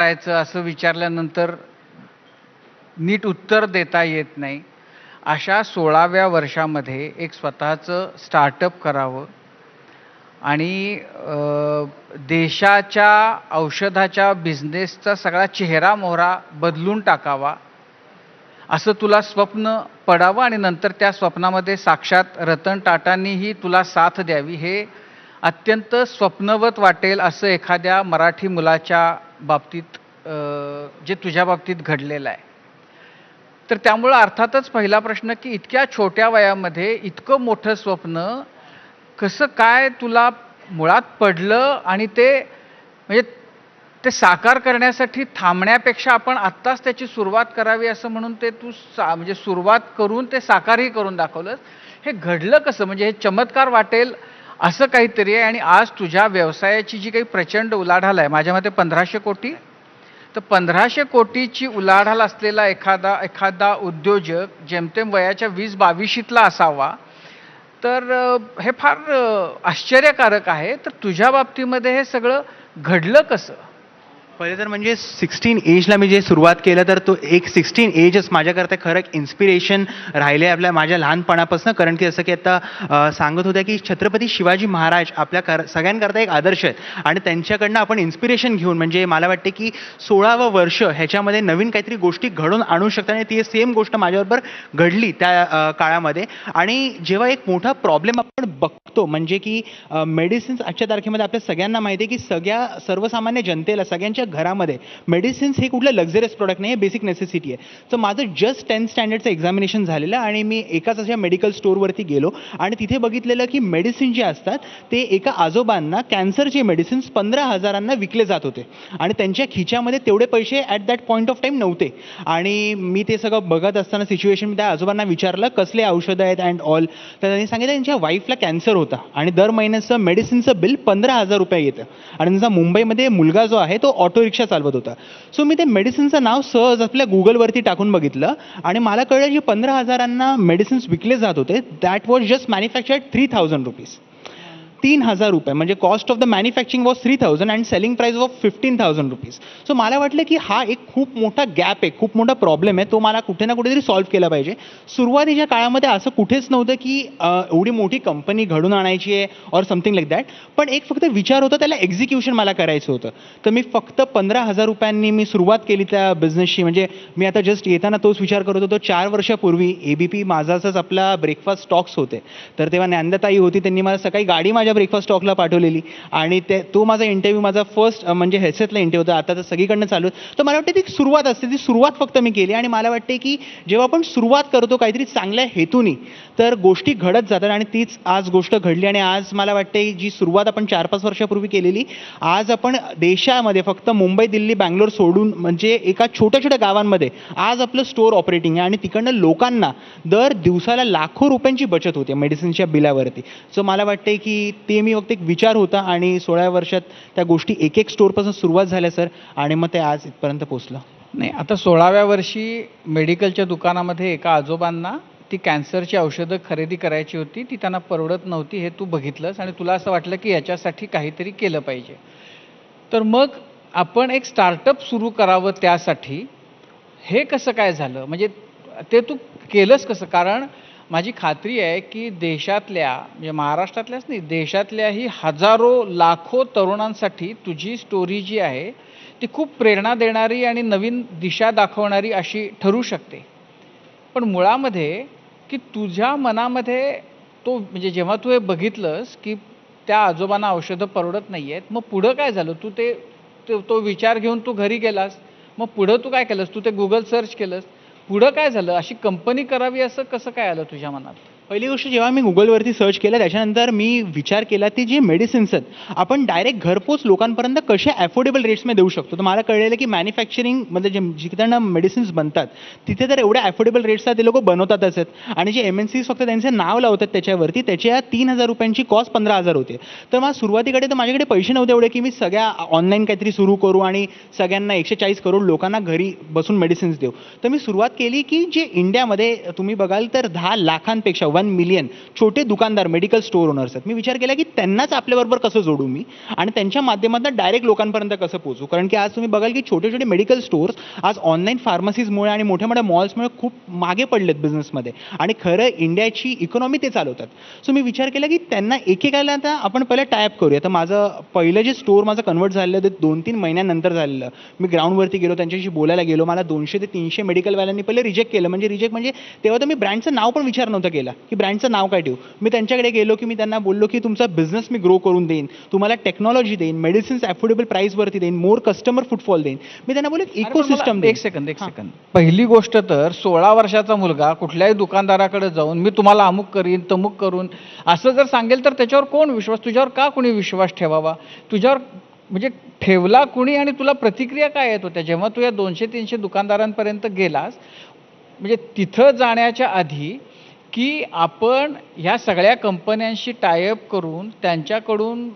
करायचं असं विचारल्यानंतर नीट उत्तर देता येत नाही. अशा सोळाव्या वर्षामध्ये एक स्वतःचं स्टार्टअप करावं आणि देशाच्या औषधाच्या बिझनेसचा सगळा चेहरा मोहरा बदलून टाकावा असं तुला स्वप्न पडावं आणि नंतर त्या स्वप्नामध्ये साक्षात रतन टाटांनीही तुला साथ द्यावी हे अत्यंत स्वप्नवत वाटेल असं एखाद्या मराठी मुलाच्या बाबतीत जे तुझ्या बाबतीत घडलेलं आहे. तर त्यामुळं अर्थातच पहिला प्रश्न की इतक्या छोट्या वयामध्ये इतकं मोठं स्वप्न कसं काय तुला मुळात पडलं आणि ते म्हणजे ते साकार करण्यासाठी थांबण्यापेक्षा आपण आत्ताच त्याची सुरुवात करावी असं म्हणून ते तू सा म्हणजे सुरुवात करून ते साकारही करून दाखवलंस. हे घडलं कसं? म्हणजे हे चमत्कार वाटेल असं काहीतरी आहे. आणि आज तुझ्या व्यवसायाची जी काही प्रचंड उलाढाल आहे माझ्या मते पंधराशे कोटी. तर पंधराशे कोटीची उलाढाल असलेला एखादा एखादा उद्योजक जेमतेम वयाच्या वीस बावीशीतला असावा तर हे फार आश्चर्यकारक आहे. तर तुझ्या बाबतीमध्ये हे सगळं घडलं कसं? पहिले तर म्हणजे सिक्स्टीन एजला मी जे सुरुवात केलं तर तो एक सिक्स्टीन एजच माझ्याकरता खरं एक इन्स्पिरेशन राहिले आपल्या माझ्या लहानपणापासून. कारण की असं की आता सांगत होत्या की छत्रपती शिवाजी महाराज आपल्या कर सगळ्यांकरता एक आदर्श आहेत. आणि त्यांच्याकडनं आपण इन्स्पिरेशन घेऊन म्हणजे मला वाटते की सोळावं वर्ष ह्याच्यामध्ये नवीन काहीतरी गोष्टी घडून आणू शकतात. आणि ती सेम गोष्ट माझ्याबरोबर घडली त्या काळामध्ये. आणि जेव्हा एक मोठा प्रॉब्लेम आपण बघतो म्हणजे की मेडिसिन्स आजच्या तारखेमध्ये आपल्या सगळ्यांना माहिती आहे की सगळ्या सर्वसामान्य जनतेला सगळ्यांच्या घरामध्ये. मेडिसिन्स हे कुठलं लक्झरियस प्रोडक्ट नाही आहे बेसिक नेसेसिटी आहे. तर माझं जस्ट टेन्थ स्टँडर्डचं एक्झामिनेशन झालेलं आणि मी एकाच अशा मेडिकल स्टोअरवरती गेलो आणि तिथे बघितलेलं की मेडिसिन जे असतात ते एका आजोबांना कॅन्सरचे मेडिसिन्स पंधरा हजारांना विकले जात होते. आणि त्यांच्या खिच्यामध्ये तेवढे पैसे at that point of time नव्हते. आणि मी ते सगळं बघत असताना सिच्युएशन त्या आजोबांना विचारलं कसले औषधं आहेत अँड ऑल तर त्यांनी सांगितलं त्यांच्या वाईफला कॅन्सर होता आणि दर महिन्याचं मेडिसिनचं बिल पंधरा हजार रुपये येतं. आणि त्यांचा मुंबईमध्ये मुलगा जो आहे तो ऑटो रिक्षा चालवत होता. सो मी ते मेडिसिनचं नाव सहज आपल्या गुगलवरती टाकून बघितलं आणि मला कळलं की पंधरा हजारांना मेडिसिन्स विकले जात होते. That was just manufactured three thousand rupees तीन हजार रुपये. म्हणजे cost of the manufacturing was three thousand and selling price of fifteen thousand rupees so मला वाटलं की हा एक खूप मोठा गॅप आहे खूप मोठा प्रॉब्लेम आहे तो मला कुठे ना कुठेतरी सॉल्व्ह केला पाहिजे. सुरुवातीच्या काळामध्ये असं कुठेच नव्हतं की एवढी मोठी कंपनी घडून आणायची आहे ऑर समथिंग लाईक दॅट पण एक फक्त विचार होता त्याला एक्झिक्युशन मला करायचं होतं. तर मी फक्त पंधरा हजार रुपयांनी मी सुरुवात केली त्या बिझनेसची म्हणजे मी आता जस्ट येताना तोच विचार करत होतो चार वर्षापूर्वी ए बी पी माझाच आपला ब्रेकफास्ट स्टॉक्स होते. तर तेव्हा ज्ञानदाताई होती त्यांनी मला सकाळी गाडी माझ्या ब्रेकफास्ट स्टॉकला पाठवलेली. आणि ते तो माझा इंटरव्ह्यू माझा फर्स्ट म्हणजे हेसेतला इंटरव्ह्यू होता. आता तर सगळीकडनं चालू आहे. तर मला वाटते ती सुरुवात असते. ती सुरुवात फक्त मी केली. आणि मला वाटते की जेव्हा आपण सुरुवात करतो काहीतरी चांगल्या हेतूनी तर गोष्टी घडत जातात आणि तीच आज गोष्ट घडली. आणि आज मला वाटते जी सुरुवात आपण चार पाच वर्षापूर्वी केलेली आज आपण देशामध्ये फक्त मुंबई दिल्ली बँगलोर सोडून म्हणजे एका छोट्या छोट्या गावांमध्ये आज आपलं स्टोअर ऑपरेटिंग आहे. आणि तिकडनं लोकांना दर दिवसाला लाखो रुपयांची बचत होते मेडिसिनच्या बिलावरती सो मला वाटते की ते मी फक्त एक विचार होता आणि सोळाव्या वर्षात त्या गोष्टी एक एक स्टोरपासून सुरुवात झाल्या सर आणि मग ते आज इथपर्यंत पोहोचलं. नाही आता सोळाव्या वर्षी मेडिकलच्या दुकानामध्ये एका आजोबांना ती कॅन्सरची औषधं खरेदी करायची होती. ती त्यांना परवडत नव्हती हे तू बघितलंस आणि तुला असं वाटलं की याच्यासाठी काहीतरी केलं पाहिजे. तर मग आपण एक स्टार्टअप सुरू करावं त्यासाठी. हे कसं काय झालं? म्हणजे ते तू केलंस कसं? कारण माझी खात्री आहे की देशातल्या म्हणजे महाराष्ट्रातल्याच नाही देशातल्याही हजारो लाखो तरुणांसाठी तुझी स्टोरी जी आहे ती खूप प्रेरणा देणारी आणि नवीन दिशा दाखवणारी अशी ठरू शकते. पण मुळामध्ये की तुझ्या मनामध्ये तो म्हणजे जेव्हा तू हे बघितलंस की त्या आजोबांना औषधं परवडत नाही आहेत मग पुढं काय झालं? तू ते तो- तो विचार घेऊन तू घरी गेलास मग पुढं तू काय केलंस? तू ते गुगल सर्च केलंस पुढं काय झालं? अशी कंपनी करावी असं कसं काय आलं तुझ्या मनात? पहिली गोष्ट जेव्हा मी गुगलवरती सर्च केलं त्याच्यानंतर मी विचार केला ती जे मेडिसिन्स आहेत आपण डायरेक्ट घरपोच लोकांपर्यंत कसे अफोर्डेबल रेट्समध्ये देऊ शकतो? तर मला कळलेलं की मॅन्युफॅक्चरिंग म्हणजे जे जिकडनं मेडिसिन्स बनतात तिथे तर एवढ्या अफोर्डेबल रेट्सला ते लोक बनवतातच आहेत. आणि जे एम एन सीज फक्त त्यांचे नाव लावतात त्याच्यावरती त्याच्या तीन हजार रुपयांची कॉस्ट पंधरा हजार होते. तर मला सुरुवातीकडे तर माझ्याकडे पैसे नव्हते एवढे की मी सगळ्या ऑनलाईन काहीतरी सुरू करू आणि सगळ्यांना एकशे चाळीस करोड लोकांना घरी बसून मेडिसिन्स देऊ. तर मी सुरुवात केली की जे इंडियामध्ये तुम्ही बघाल तर दहा लाखांपेक्षा वन मिलियन छोटे दुकानदार मेडिकल स्टोअर ओनर्स आहेत. मी विचार केला की त्यांनाच आपल्याबरोबर कसं जोडू मी? आणि त्यांच्या माध्यमातून डायरेक्ट लोकांपर्यंत कसं पोहोचू? कारण की आज तुम्ही बघाल की छोटे छोटे मेडिकल स्टोअर्स आज ऑनलाईन फार्मसीजमुळे आणि मोठ्या मोठ्या मॉल्समुळे खूप मागे पडलेत बिझनेसमध्ये आणि खरं इंडियाची इकॉनॉमी ते चालवतात. सो मी विचार केला की त्यांना एकेकाला आता आपण पहिलं टायप करूया. तर माझं पहिलं जे स्टोअर माझं कन्वर्ट झालेलं ते दोन तीन महिन्यानंतर झालेलं. मी ग्राउंडवरती गेलो त्यांच्याशी बोलायला गेलो. मला दोनशे ते तीनशे मेडिकलवाल्यांनी पहिले रिजेक्ट केलं. म्हणजे रिजेक्ट म्हणजे तेव्हा तर मी ब्रँडचं नाव पण विचार नव्हता केला. की ब्रँडचं नाव काय ठेवू? मी त्यांच्याकडे गेलो की मी त्यांना बोललो की तुमचा बिझनेस मी ग्रो करून देईन. तुम्हाला टेक्नॉलॉजी देईन मेडिसिन्स अफोर्डेबल प्राईसवरती देईन मोर कस्टमर फुटफॉल देईन. मी त्यांना बोललो अरे इको पण मला- सिस्टम एक सेकंद एक सेकंद पहिली गोष्ट तर सोळा वर्षाचा मुलगा कुठल्याही दुकानदाराकडे जाऊन मी तुम्हाला अमुक करीन तमुक करून. असं जर सांगेल तर त्याच्यावर कोण विश्वास? तुझ्यावर का कोणी विश्वास ठेवावा? तुझ्यावर म्हणजे ठेवला कुणी आणि तुला प्रतिक्रिया काय येत होत्या? जेव्हा तू या दोनशे तीनशे दुकानदारांपर्यंत गेलास म्हणजे तिथं जाण्याच्या आधी की आपण ह्या सगळ्या कंपन्यांशी टायअप करून त्यांच्याकडून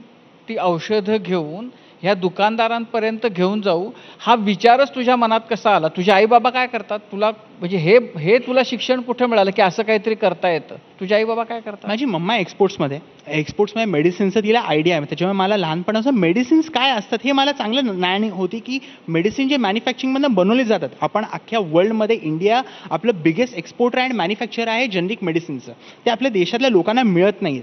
ती औषधं घेऊन ह्या दुकानदारांपर्यंत घेऊन जाऊ. हा विचारच तुझ्या मनात कसा आला? तुझे आई बाबा काय करतात? तुला म्हणजे हे हे तुला शिक्षण कुठे मिळालं की असं काहीतरी करता येतं? तुझे आई बाबा काय करतात? माझी मम्मा एक्सपोर्ट्समध्ये. एक्सपोर्ट्समध्ये मेडिसिनचं तिला आयडिया आहे. त्याच्यामुळे मला लहानपणाचं मेडिसिन्स काय असतात हे मला चांगलं ज्ञान होती की मेडिसिन जे मॅन्युफॅक्चरिंगमधनं बनवले जातात. आपण अख्ख्या वर्ल्डमध्ये इंडिया आपलं बिगेस्ट एक्सपोर्टर अँड मॅन्युफॅक्चर आहे जनरिक मेडिसिनचं ते आपल्या देशातल्या लोकांना मिळत नाही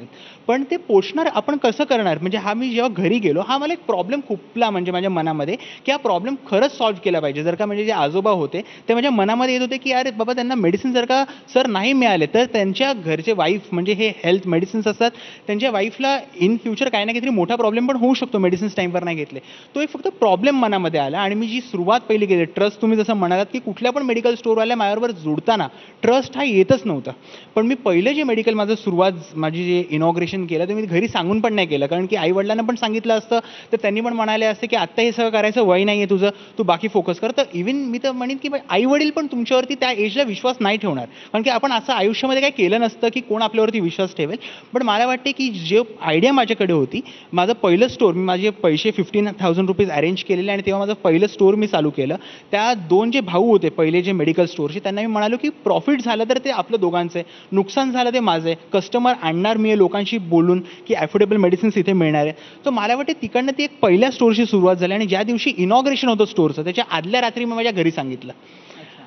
पण ते पोचणार आपण कसं करणार? म्हणजे हा मी जेव्हा घरी गेलो हा मला एक प्रॉब्लेम खुपला म्हणजे माझ्या मनामध्ये की हा प्रॉब्लेम खरंच सॉल्व्ह केला पाहिजे. जर का म्हणजे जे आजोबा होते ते माझ्या मनामध्ये येत होते की अरे बाबा त्यांना मेडिसिन जर का सर नाही मिळाले तर त्यांच्या घरचे वाईफ म्हणजे हे हेल्थ मेडिसिन्स असतात त्यांच्या वाईफला इन फ्युचर काही ना काहीतरी मोठा प्रॉब्लेम पण होऊ शकतो मेडिसिन्स टाईमवर नाही घेतले. तो एक फक्त प्रॉब्लेम मनामध्ये आला आणि मी जी सुरुवात पहिली केली ट्रस्ट तुम्ही जसं म्हणालात की कुठल्या पण मेडिकल स्टोरवाल्या माझ्याबरोबर जुडताना ट्रस्ट हा येतच नव्हता. पण मी पहिलं जे मेडिकल माझं सुरुवात माझी जे इनॉग्रेशन केलं ते मी घरी सांगून पण नाही केलं. कारण की आई वडिलांना पण सांगितलं असतं तर त्यांनी पण म्हणाले असते की आत्ता हे सगळं करायचं वय नाही आहे तुझं तू बाकी फोकस कर. तर इव्हन मी तर म्हणेन की आई वडील पण तुमच्यावरती त्या एजला विश्वास नाही ठेवणार. कारण की आपण असं आयुष्यामध्ये काही केलं नसतं की कोण आपल्यावरती विश्वास ठेवेल. पण मला वाटते की जे आयडिया माझ्याकडे होती माझं पहिलं स्टोअर मी माझे पैसे फिफ्टीन थाउजंड रुपीज अरेंज केलेले आणि तेव्हा माझं पहिलं स्टोअर मी चालू केलं. त्या दोन जे भाऊ होते पहिले जे मेडिकल स्टोअरचे त्यांना मी म्हणालो की प्रॉफिट झालं तर ते आपलं दोघांचं आहे. नुकसान झालं ते माझं आहे. कस्टमर आणणार मी लोकांशी बोलून की ॲफोर्डेबल मेडिसिन्स इथे मिळणार आहे. तर मला वाटते तिकडनं ती एक पहिल्या स्टोअरची सुरुवात झाली आणि ज्या दिवशी इनॉग्रेशन होतं स्टोअरचं त्याच्या आदल्या रात्री मी माझ्या घरी सांगितलं.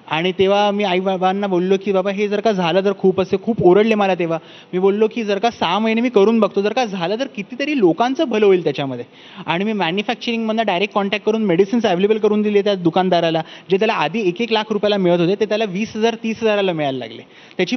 आणि तेव्हा मी आई बाबांना बोललो की बाबा हे जर का झालं तर खूप असे खूप ओरडले मला तेव्हा. मी बोललो की जर का सहा महिने मी करून बघतो जर का झालं तर कितीतरी लोकांचं भलं होईल त्याच्यामध्ये. आणि मी मॅन्युफॅक्चरिंगमधनं डायरेक्ट कॉन्टॅक्ट करून मेडिसिन्स अवेलेबल करून दिले त्या दुकानदाराला जे त्याला आधी एक एक लाख रुपयाला मिळत होते ते त्याला वीस हजार तीस हजाराला मिळायला लागले. त्याची